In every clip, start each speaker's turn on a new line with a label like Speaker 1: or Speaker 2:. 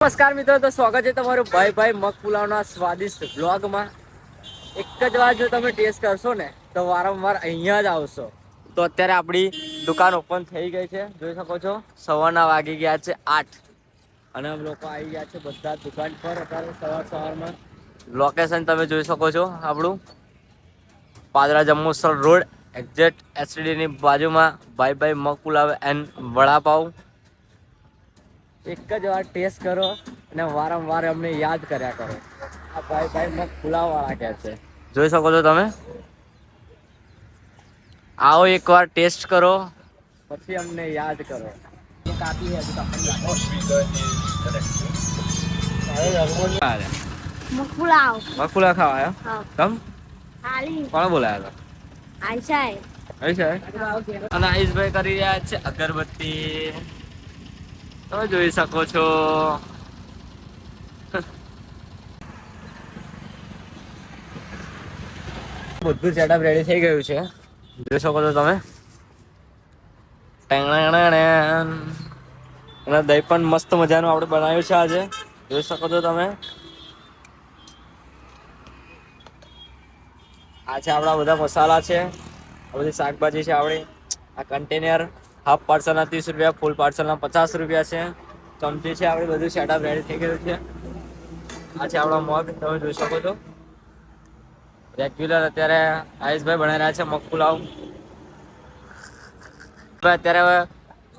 Speaker 1: નમસ્કાર મિત્રો, તો સ્વાગત છે તમારું ભાઈ ભાઈ મગ પુલાવના સ્વાદિષ્ટ બ્લોગમાં એક જ વાર જો તમે ટેસ્ટ કરશો ને, તો વારંવાર અહીંયા જ આવશો. તો અત્યારે આપણી દુકાન ઓપન થઈ ગઈ છે, જોઈ શકો છો. સવારના વાગી ગયા છે આઠ. અને લોકો આવી ગયા છે બધા દુકાન પર, અત્યારે સવાર સવારમાં. લોકેશન તમે જોઈ શકો છો આપણું. પાદરા જંબુસર રોડ એક્ઝેક્ટ એસટીડીની બાજુમાં ભાઈ ભાઈ મગ પુલાવ એન્ડ વડાપાવ એક જ વાર ટેસ્ટ કરો અને વારંવાર અમને યાદ કર્યા કરો. આ ભાઈ ભાઈ મગ પુલાવવાળા કહે છે. જોઈ શકો છો તમે? આવો એકવાર ટેસ્ટ કરો. પછી અમને યાદ કરો. કાપી है
Speaker 2: મકુલાવ
Speaker 1: મગપુલા ખાવા
Speaker 2: હા.
Speaker 1: તમ?
Speaker 2: આલી
Speaker 1: કોણ બોલાયા અને આયુષભાઈ કરી રહ્યા છે અગરબત્તી. તમે જોઈ શકો છો. બધું સેટઅપ રેડી થઈ ગયું છે. જોઈ શકો છો તમે. અને દહીં પણ મસ્ત મજાનું આપણે બનાવ્યું છે આજે. જોઈ શકો છો તમે. આ છે આપણા બધા મસાલા છે. આ બધી શાકભાજી છે આપણી. આ કન્ટેનર હાફ પાર્સલના ત્રીસ રૂપિયા, ફૂલ પાર્સલના પચાસ રૂપિયા છે. ચમચી છે આપણે બધું સેટઅપ રેડી થઈ ગયું છે. આ છે આપણો મગ, તમે જોઈ શકો છો. રેગ્યુલર અત્યારે આયુષભાઈ બનાવી રહ્યા છે મગ પુલાવ. અત્યારે હવે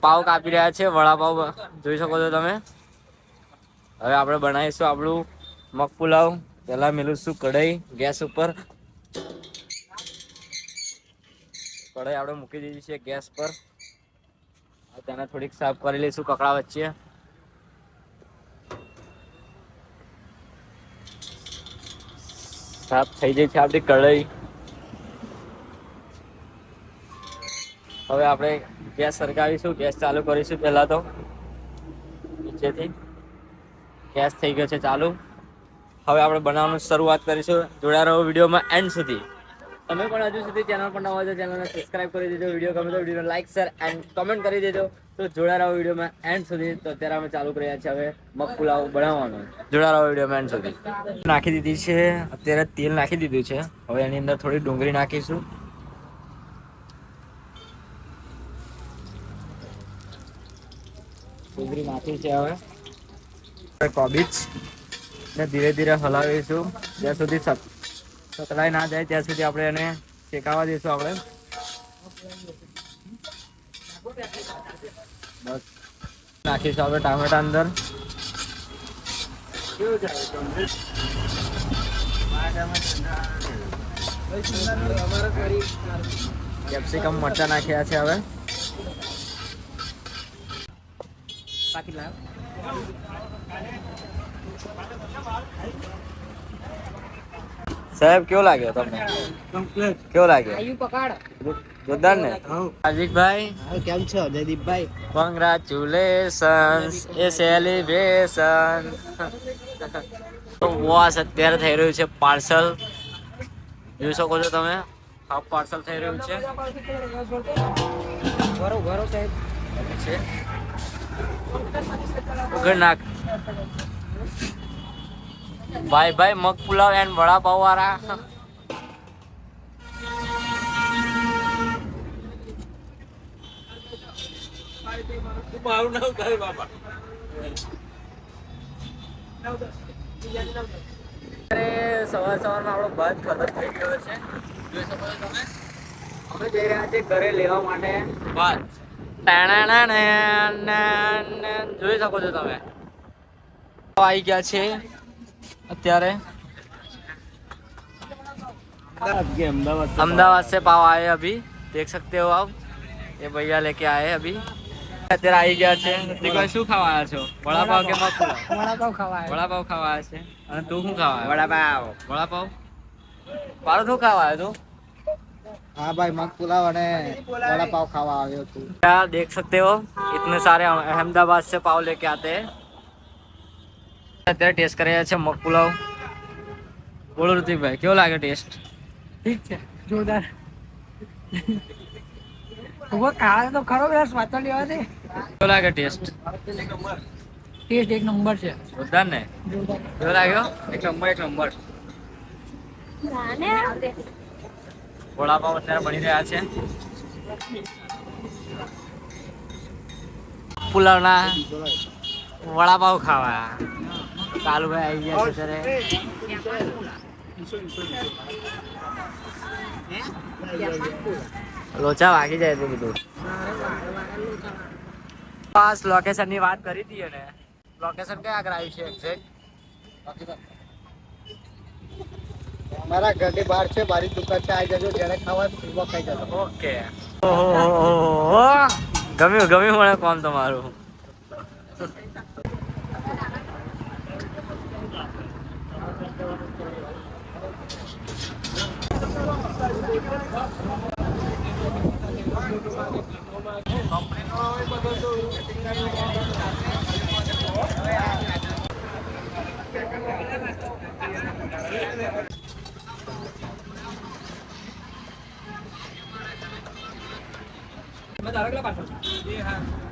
Speaker 1: પાવ કાપી રહ્યા છે, વડાપાવ જોઈ શકો છો તમે. હવે આપણે બનાવીશું આપણું મગ પુલાવ. પહેલાં મેળવીશું કઢાઈ ગેસ ઉપર. કઢાઈ આપણે મૂકી દીધી છે ગેસ પર. તેને થોડીક સાફ કરી લઈશું કકડા વચ્ચે. સાફ થઈ ગઈ છે આપણી કઢાઈ. હવે આપણે ગેસ સરકાવીશું ગેસ ચાલુ કરીશું પહેલા તો. નીચેથી. ગેસ થઈ ગયો છે ચાલુ. હવે આપણે બનાવવાનું શરૂઆત કરીશું. જોડા રહો વિડીયોમાં એન્ડ સુધી. તમે પણ હજુ સુધી ચેનલ પર નવા હોય તો ચેનલને સબસ્ક્રાઇબ કરી દેજો વીડિયો ગમે તો વિડીયોને લાઈક શેર એન્ડ કમેન્ટ કરી દેજો. તો જોડા રહો વિડીયોમાં એન્ડ સુધી. તો અત્યારે અમે ચાલુ કરી રહ્યા છીએ હવે મગ પુલાવ બનાવવાનું. જોડા રહો વિડીયોમાં એન્ડ સુધી. નાખી દીધી છે. અત્યારે તેલ નાખી દીધું છે. હવે એની અંદર થોડી ડુંગળી નાખીશું. ડુંગળી નાખી છે હવે. કોબીજ ને ધીરે ધીરે હલાવીશું. જ્યાં સુધી સતળાઈ ના જાય ત્યાં સુધી આપણે એને શેકાવા દઈશું આપણે. બસ. નાખીશું આપણે ટામેટા અંદર. કેપ્સિકમ મરચા નાખ્યા છે હવે. સાહેબ કેવો લાગ્યો તમને? કેવો લાગ્યો?
Speaker 2: આયુ પકડ.
Speaker 1: જોરદાર ને હાર્દિકભાઈ?
Speaker 3: કેમ છો? જયદીપભાઈ?
Speaker 1: કોંગ્રેચ્યુલેશન્સ એ સેલિબ્રેશન વોસ અત્યારે થઈ રહ્યું છે પાર્સલ. જોઈ શકો છો તમે હાફ પાર્સલ થઈ રહ્યું છે.
Speaker 3: ઘરો ઘરો સાહેબ.
Speaker 1: છે વગર નાખ. ભાઈ ભાઈ મગ પુલાવ એન્ડ વડાપાવ વાળા અરે સવાર સવારમાં આપણો ભાત ખતમ થઈ ગયો છે. જોઈ શકો છો તમે. અમે જઈ રહ્યા છીએ ઘરે લેવા માટે. ભાત. ટાણાણાણાણાણા. જોઈ શકો છો તમે આવી ગયા છે અત્યારે
Speaker 3: અમદાવાદ
Speaker 1: अहमदाबाद से पाव आए अभी देख सकते हो आप ये भैया लेके आए अभी અત્યારે આવી ગયા છે દીકરા શું ખાવા આવ્યા છો વડાપાવ કે મગ પુલાવ
Speaker 3: વડાપાવ ખાવા
Speaker 1: વડાપાવ ખાવા આવ્યા છે અને તું શું ખાવા આવ્યો
Speaker 3: વડાપાવ
Speaker 1: વડાપાવ પારો શું ખાવા આવ્યો
Speaker 3: હા ભાઈ મગ પુલાવ અને વડાપાવ ખાવા આવ્યો છું
Speaker 1: તું क्या देख सकते हो इतने सारे अहमदाबाद से पाव लेके आते हैं અત્યારે ટેસ્ટ કરી રહ્યા છે મગ પુલાવ. બોલો ઋતિકભાઈ કેવો લાગે ટેસ્ટ
Speaker 3: ઠીક છે જોરદાર. ઊભો ખાવા તો ખરો પેલા સ્વાદ લેવા દે
Speaker 1: કેવો લાગે ટેસ્ટ
Speaker 4: ટેસ્ટ એક નંબર છે.
Speaker 1: જોરદાર ને? કેવો લાગ્યો? એક નંબર એક નંબર. વડાપાવ અત્યારે બની રહ્યા છે. પુલાવના વડાપાવ ખાવા. કાલુભાઈ આવી ગયા છે લોચા વાગી જાય એટલું બધું. પાસ લોકેશનની વાત કરી હતી ને લોકેશન ક્યાં આગળ આવ્યું છે એક્ઝેક્ટ
Speaker 3: મારા ઘરની બહાર છે મારી દુકાન છે આવી જજો જેને ખાવા ફ્રીમાં ખાઈ જજો.
Speaker 1: ઓકે. ઓહો ગમ્યું ગમ્યું મને કોમ તમારું.
Speaker 4: मैं तारकला पाठवतो